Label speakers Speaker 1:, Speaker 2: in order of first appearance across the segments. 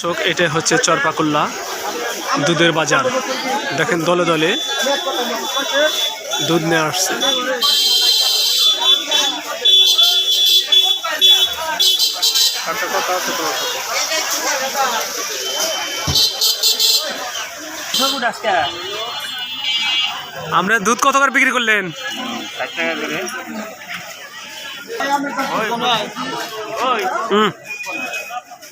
Speaker 1: চোখ এটা হচ্ছে চরপাকুল্লা দুধের বাজার। দেখেন দলে দলে দুধ নিয়ে আসছে। আমরা দুধ কত করে বিক্রি করলেন? হুম।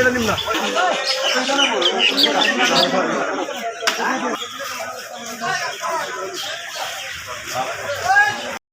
Speaker 2: এটা নিম না Thank you.